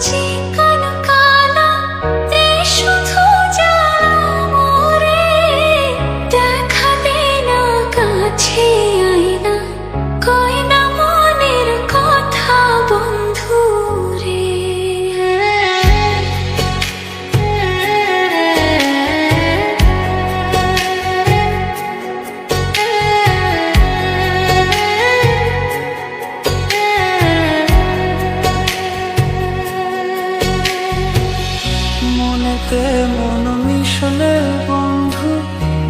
চিকন মনেতে মন মিশলে বন্ধু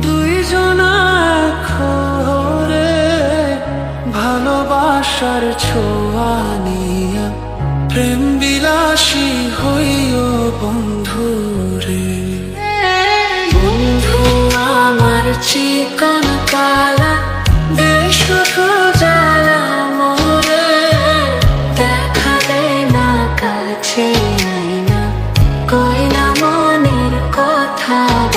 দুইজন খরে ভালোবাসার ছোঁয়া নিয়া প্রেম বিলাসী হইও বন্ধু। কথা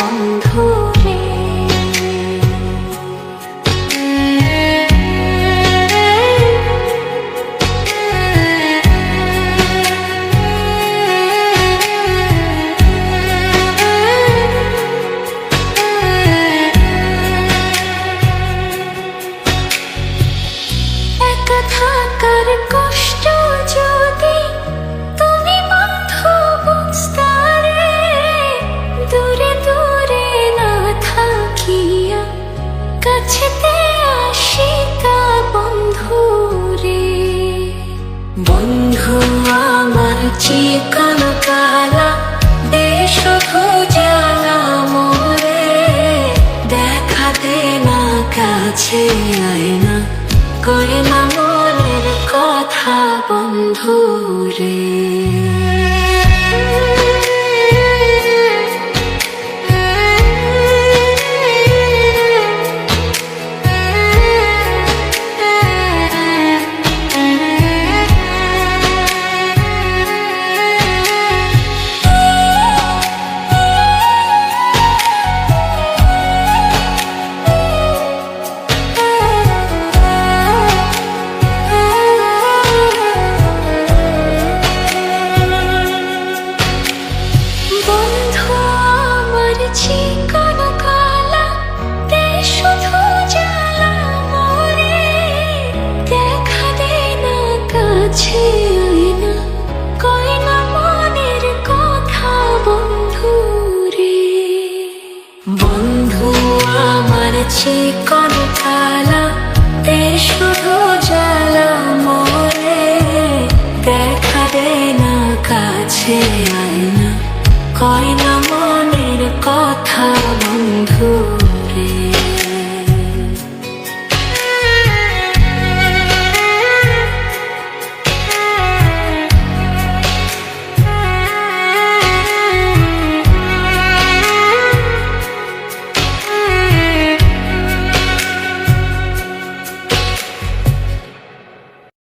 আমার কালা দেশ জ্বালা মোরে। না কাছে করে না মনের কথা বন্ধু রে কই না মনের কথা, বন্ধু রে। বন্ধু, আমার চিকন কালা শুধু জ্বালা মোরে। দেখা না কাছে আয়না। কয় না মনের কথা, বন্ধু রে।